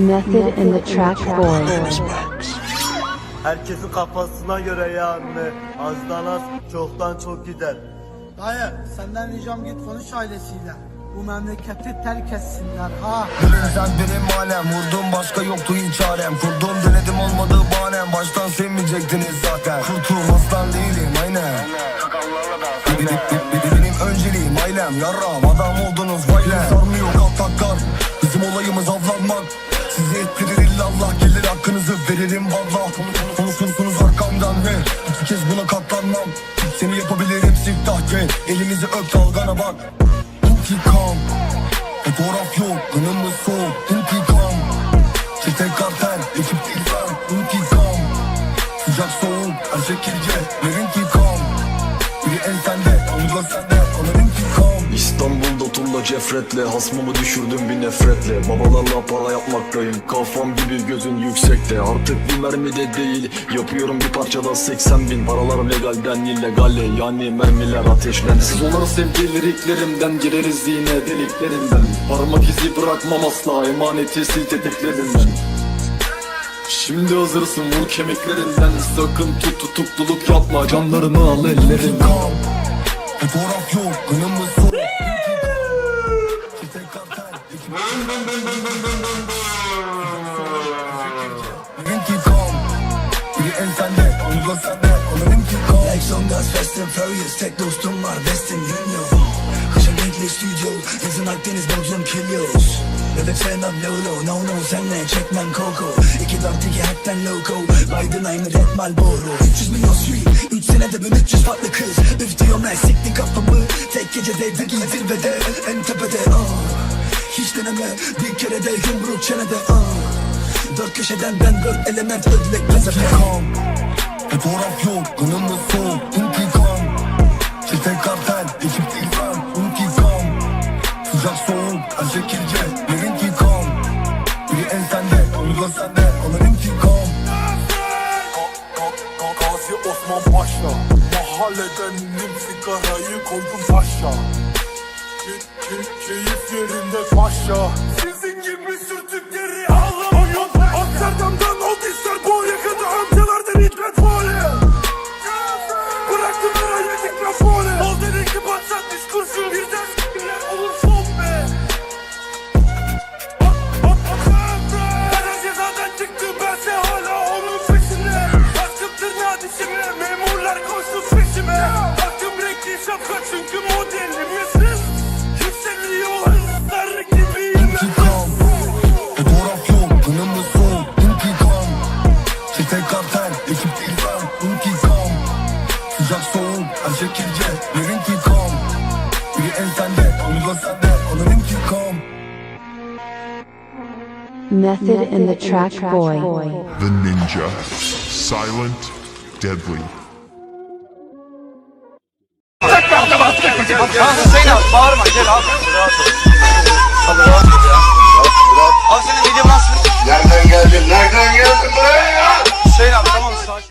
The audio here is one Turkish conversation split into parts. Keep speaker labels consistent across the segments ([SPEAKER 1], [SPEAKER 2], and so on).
[SPEAKER 1] Method in the Track Boy.
[SPEAKER 2] Herkesin kafasına göre yani azdan az çoktan çok gider.
[SPEAKER 3] Dayı senden ricam git konuş ailesiyle. Bu memleketi terk etsinler ha.
[SPEAKER 4] Sen benim alem Vurdum başka yoktu hiç çarem Kurdum denedim olmadı bahanem Baştan sevmeyecektiniz zaten. Kurtum aslan değilim aynen. Benim önceliğim ailem Yarram adam oldunuz vaylem Sarmıyor kalk kalk kalk. Bizim olayımız avlanmak illallah Gelir hakkınızı veririm valla Konuşursunuz arkamdan ve İki kez buna katlanmam. Seni yapabilirim siftah gel Elimizi öp dalgana bak. İntikam. Fotoğraf yok, kanımız soğuk. İntikam. Çete kartel, ekip ben İntikam. Sıcak soğuk, her şekilde Ver intikam. Biri en sende,
[SPEAKER 5] Cefretle Hasmımı düşürdüm bir nefretle. Babalarla para yapmaktayım Kafam gibi gözün yüksekte. Artık bir mermide değil Yapıyorum bir parçada 80 bin. Paralar legalden illegale Yani mermiler ateşlen Siz onları sevgi liriklerimden Gireriz yine deliklerinden. Parmak izi bırakmam asla Emaneti sil tetiklerimden Şimdi hazırsın vur kemiklerinden. Sakın tut tutukluluk yapma Canlarını al ellerinden.
[SPEAKER 4] İntikam Fotoğraf yok, kanımız intikam Biri en sende, onu da sende Alır intikam
[SPEAKER 6] Like on Gas Fast and Furious Tek dostum var Western Union Kışın renkli stüdyo Yazın Akdeniz Bodrum Kilyos Bebek sevmem Lolo No no senle çekmem Coco İki dört iki hepten loco Biden aynı Red Marlboro 300 milyon street 3 senede 1300 farklı kız Üf diyorum ben siktin kafamı Tek gecede de giy zirvede En tepede ah. Hiç deneme. Bir kere de yumruk çenede ah. Dört köşeden ben dört element ödlek benzefe
[SPEAKER 4] İntikam Fotoğraf yok, kanımız soğuk İntikam. Çete kartel, ekip ben İntikam. Sıcak soğuk, her şekilde Bir intikam. Biri en sende, onu da sende Alır intikam.
[SPEAKER 7] Gazi Osman Paşa Mahalleden indim sigarayı koydum taşa. Key- key- Keyif yerinde paşa Sizin
[SPEAKER 1] Method in the Track Boy.
[SPEAKER 8] The Ninja. Silent, deadly.
[SPEAKER 9] Hüseyin abi bağırma gel abi. Abi senin video nasıl?
[SPEAKER 7] Nereden geldin? Nereden geldin buraya ya?
[SPEAKER 9] Hüseyin abi tamam sakin.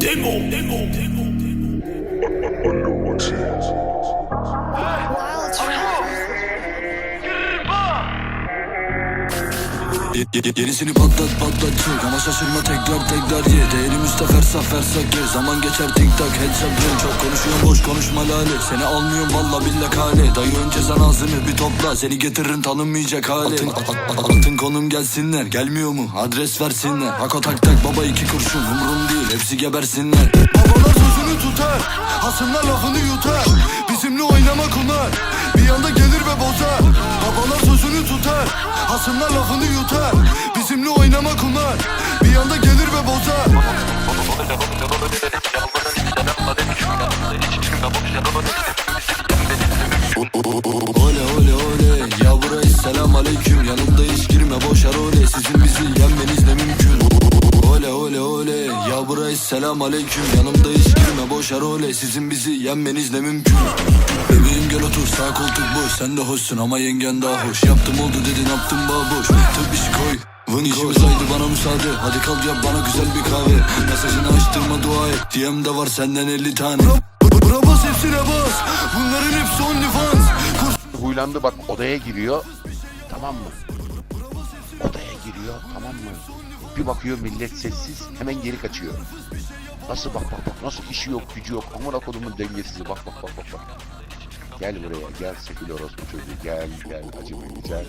[SPEAKER 5] Ye- ye- Yenisini patlat patlat çık. Ama şaşırma tekrar tekrar ye. Değerim üstte fersah fersah gez Zaman geçer tik tak headshot ring Çok konuşuyorum boş konuşma lale. Seni almıyorum valla billa kale. Dayı önce sen ağzını bir topla Seni getiririm tanınmayacak hale. Atın, at- at- atın konum gelsinler Gelmiyor mu? Adres versinler. Hako tak tak baba iki kurşun Umrum değil hepsi gebersinler. Babalar sözünü tutar Hasımlar lafını yutar Bizimle oynamak onlar. Bir anda gelir ve bozar. Babalar sözünü tutar. Hasımlar lafını yutar. Bizimle oynamak onlar. Bir anda gelir ve bozar selam aleyküm Yanımda hiç girme boş role. Sizin bizi yenmeniz ne mümkün? Bebeğim gel otur sağ koltuk boş. Sen de hoşsun ama yengen daha hoş. Yaptım oldu dedin yaptım boş. Tıp işi koy. Vın İşimiz aydı bana müsaade. Hadi kalk yap bana güzel bir kahve. Mesajını açtırma dua et. DM'de var senden 50 tane. Bra bas hepsine bas. Bunların hepsi only fans Kurs
[SPEAKER 10] huylandı bak odaya giriyor. Tamam mı? Odaya giriyor tamam mı? Bir bakıyor millet sessiz hemen geri kaçıyor. Nasıl bak bak bak nasıl işi yok gücü yok amına kodumun dengesizi bak bak bak bak bak. Gel buraya gel sefil orospu çocuğu gel gel acımı gel.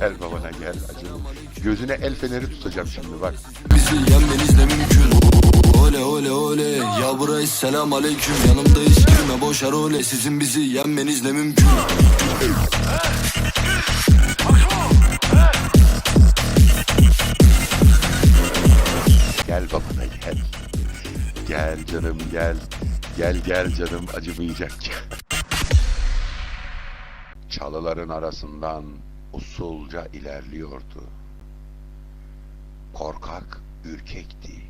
[SPEAKER 10] Gel babana gel acımı. Gözüne el feneri tutacağım şimdi bak.
[SPEAKER 5] Bizi yenmeniz mümkün Ole ole ole Ya burayı selam aleyküm Yanımdayız girme boşa role Sizin bizi yenmeniz mümkün
[SPEAKER 10] Gel babana gel. Gel canım gel. Gel gel canım acımayacak. Çalıların arasından usulca ilerliyordu. Korkak ürkekti.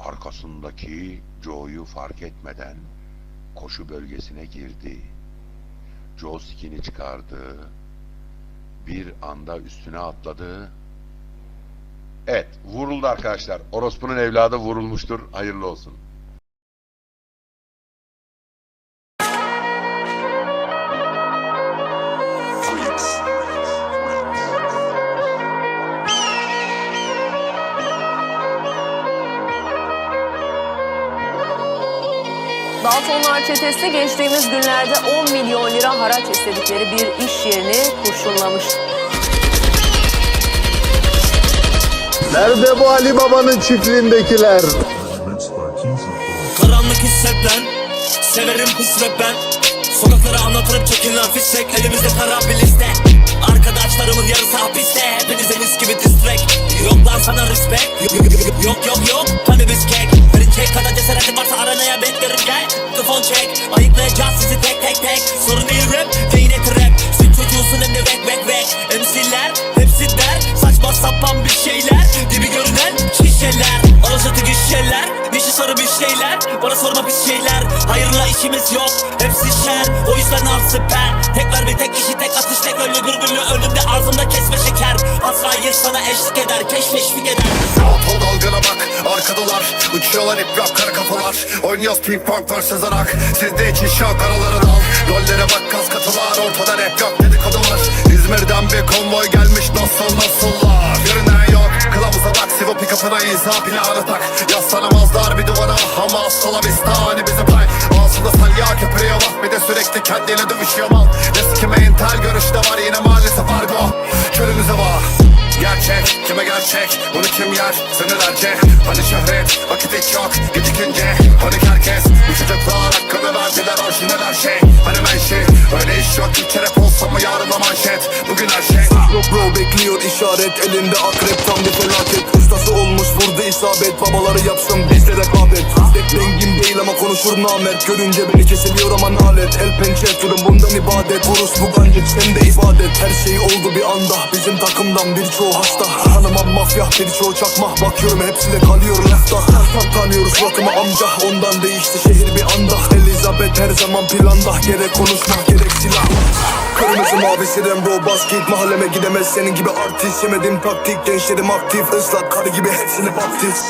[SPEAKER 10] Arkasındaki Joe'yu fark etmeden koşu bölgesine girdi. Joe skini çıkardı. Bir anda üstüne atladı Evet vuruldu arkadaşlar. Orospu'nun evladı vurulmuştur. Hayırlı olsun.
[SPEAKER 11] Daltonlar çetesi geçtiğimiz günlerde 10 milyon lira haraç istedikleri bir iş yerini kurşunlamış.
[SPEAKER 2] Nerede bu Ali Baba'nın çiftliğindekiler?
[SPEAKER 6] Karanlık hisset Severim pis rap ben. Sokaklara anlatırım çekin lan fişek Elimizde kara bir liste Arkadaşlarımın yarısı hapiste Hepinize mis gibi distrek Yok lan sana respect Yok yok yok Hani biz kek. Verin çek kadar cesaretin varsa aranaya beklerim gel Mikrofon çek. Ayıklayacağız sizi tek tek tek. Sorun Alacaktı gişeler Dişi sarı bir şeyler. Bana sorma bir şeyler. Hayırla işimiz yok Hepsi şer. O yüzden al siper Tek ver bir tek kişi tek atış tek ölü gürbüllü Önümde ağzımda kesme şeker. Azrail sana eşlik eder Keşfeşlik eder.
[SPEAKER 12] Ol dalgana bak arkadalar Uçuyorlar hep rap kara kafalar. Oynuyoruz ping pong vs. Arak Sizde için şok araları dal. Rollere bak kas katılar. Ortada rap yok dedikodular. İzmir'den bir konvoy gelmiş nasıl nasıllar? Görünen yok kılavuza bak Sivo pick-up'ına izah planı tak. Yaslanamazlar bir duvara Ama asla vista hani bizim pay. Ağzında salya köpürüyor bak Bir de sürekli kendiyle dövüşüyor mal Ne sikime intel görüşte var yine maalesef argo. Körünüze bak Gerçek kime gerçek? Bunu kim yer? Senelerce. Hani şöhret vakit hiç yok. Gecikince Panik herkes. Bu çocuklar hakkını verdiler orijinal her şey. Hani menşe öyle iş yok. Bir kere olsa mı yarın da manşet? Bugün her şey
[SPEAKER 6] Bro bro bekliyor işaret elinde akrep tam bir felaket. Ustası olmuş vurdu isabet babaları yapsın bizde rekabet. Tek dengim değil ama konuşur namert Görünce beni kesiliyor ama nalet. El pençe turun bundan ibadet. Vurus bu gancık sende ibadet. Her şey oldu bir anda bizim takımdan birçoğu hasta. Hanımam mafya birçoğu çakma. Bakıyorum hepsi de kalıyor lafta tanıyoruz suratımı amca Ondan değişti şehir bir anda. Elizabeth her zaman planda Gerek konuşma gerek silah. Kırmızı mavisi Rembo basket Mahalleme gidemez senin gibi artist. Yemedim taktik gençlerim aktif. Islak karı gibi hepsini baptist